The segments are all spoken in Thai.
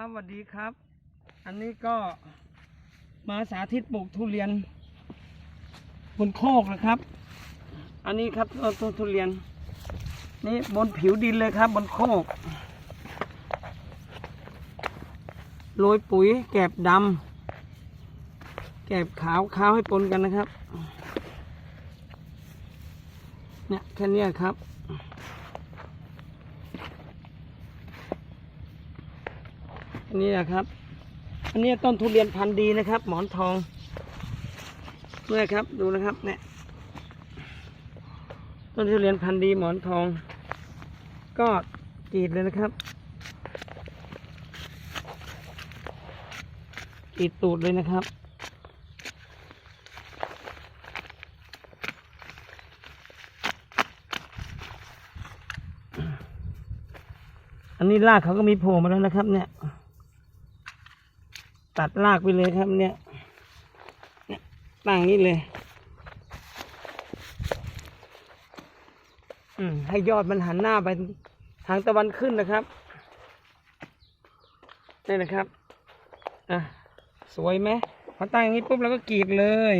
ครับสวัสดีครับ อันนี้ก็มาสาธิตปลูกทุเรียน บนโคกนะครับ อันนี้ครับต้นทุเรียน นี่บนผิวดินเลยครับ บนโคกโรยปุ๋ยแกบดำแกบขาวขาวให้ปนกันนะครับ เนี่ยแค่นี้ครับ นนี้นะครับ อันนี้ต้นทุเรียนพันธุ์ดีนะครับ หมอนทองเนี่ยครับ ดูนะครับเนี่ยต้นทุเรียนพันธุ์ดีหมอนทอง ก็กรีดเลยนะครับกรีดตูดเลยนะครับอันนี้รากเขาก็มีโผล่มาแล้วนะครับเนี่ย ตัดรากไปเลยครับเนี่ยเนี่ยตั้งนี้เลย อืมให้ยอดมันหันหน้าไปทางตะวันขึ้นนะครับ นี่นะครับ อะ สวยไหมพอตั้งอย่างนี้ปุ๊บเราก็กรีดเลย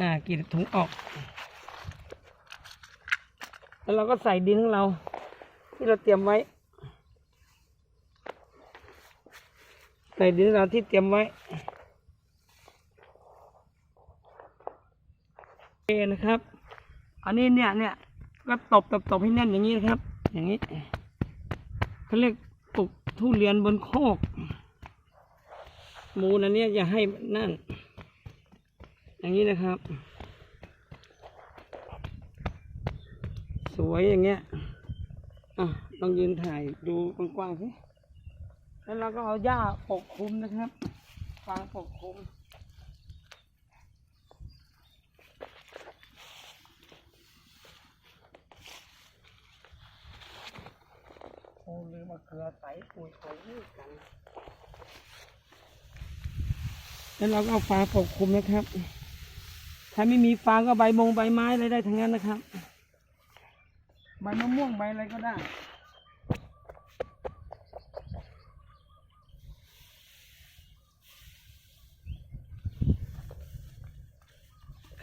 อ่ากรีดถุงออก แล้วเราก็ใส่ดินของเรา ที่เราเตรียมไว้ ใส่ดินของเราที่เตรียมไว้โอเคนะครับ อันนี้เนี่ยเนี่ยก็ตบตบตบให้แน่นอย่างนี้นะครับ อย่างนี้เขาเรียกปลูกทุเรียนบนโคกมูลอันนี้อย่าให้นั่น อย่างนี้นะครับ สวยอย่างเงี้ยอะลองยืนถ่ายดูกว้างๆสิ แล้วเราก็เอาหญ้าปกคลุมนะครับฟางปกคลุมโอ้ลืมมาเกลือใสปุ๋ยของนี่กันแล้วเราก็เอาฟางปกคลุมนะครับ ถ้าไม่มีฟางก็ใบมงใบไม้อะไรได้ทั้งนั้นนะครับ ใบมะม่วงใบอะไรก็ได้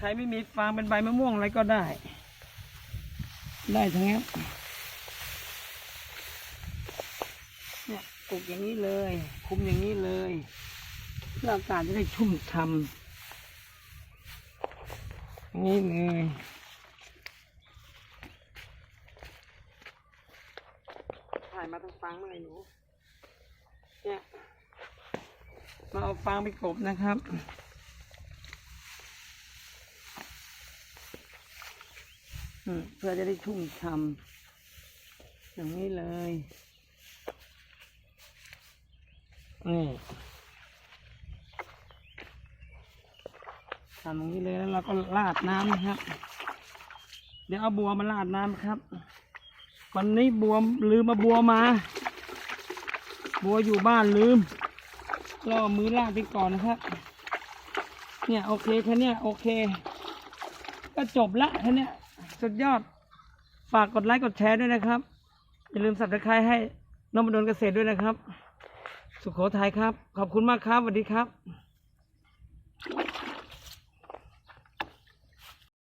รไม่มีฟางเป็นใบมะม่วงอะไรก็ได้ ได้ทั้งนั้นเนี่ยปลูกอย่างนี้เลย คุมอย่างนี้เลยเพื่ออากาศจะได้ชุ่มฉ่ำอย่างนี้เลยถ่ายมาทางฟางเมื่อไหร่หนูเนี่ยมาเอาฟางไปกบนะครับ อืม เพื่อจะได้ชุ่มฉ่ำอย่างนี้เลยนี่ทำอย่างนี้เลยแล้วเราก็ราดน้ำนะครับ เดี๋ยวเอาบัวมาราดน้ำครับ วันนี้บัวลืมมาบัวมา บัวอยู่บ้านลืมเรอมือราดไปก่อนนะครับ เนี่ยโอเคแค่เนี้ยโอเค ก็จบละแค่เนี้ย สุดยอด ฝากกดไลค์กดแชร์ด้วยนะครับ อย่าลืมสับตะไคร้ให้นมดลเกษตรด้วยนะครับ สุขโขทัยครับ ขอบคุณมากครับสวัสดีครับ